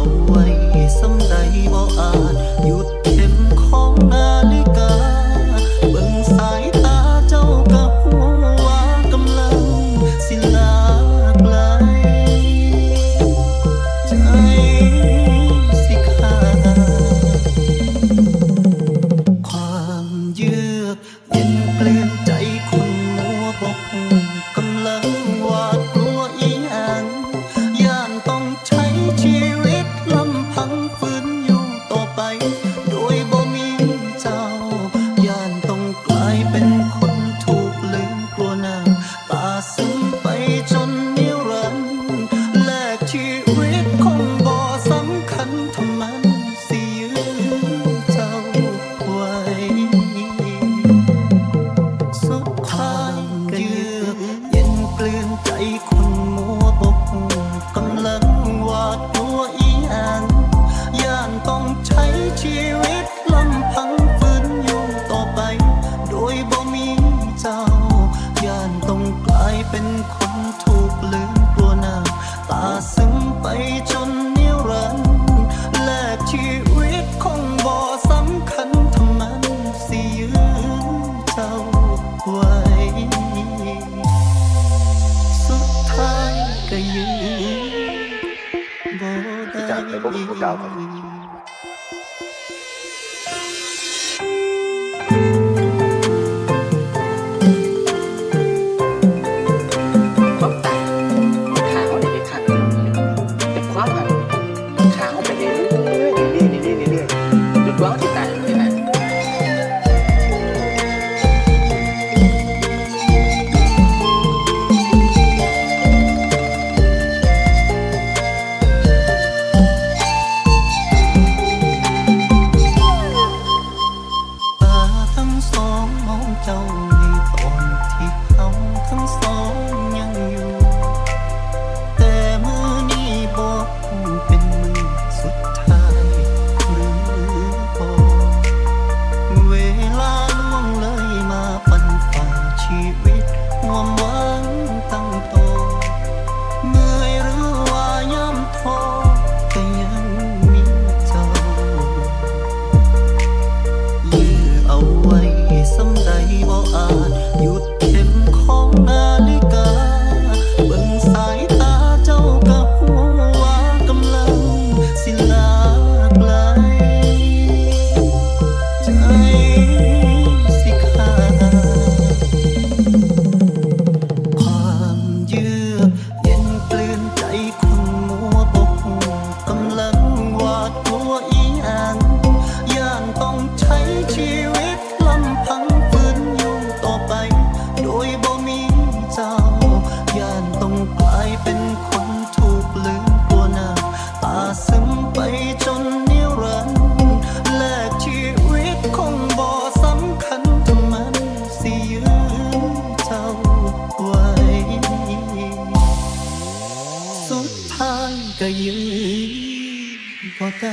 เอาไว้ซ้ำใดบ่อาจหยุดเข็มของนาฬิกา เบิ่งสายตาเจ้ากับหัวกำลังสิลาไกลใจสิขาความยือย็นเปลี่ยนใจคนหัวบก เป็นคนถูกลืมกลัวหนาตาซึมไปจนนิรันดร์แลกชีวิตคงบ่สำคัญทำมันสิยืนเจ้าไว้สุดท้ายก็ยืนบ่ได้จากไปพบกับพวกเราครับ thank you สองมองเจ้าในตอนที่เขาทั้งสอง ยืนบ่ได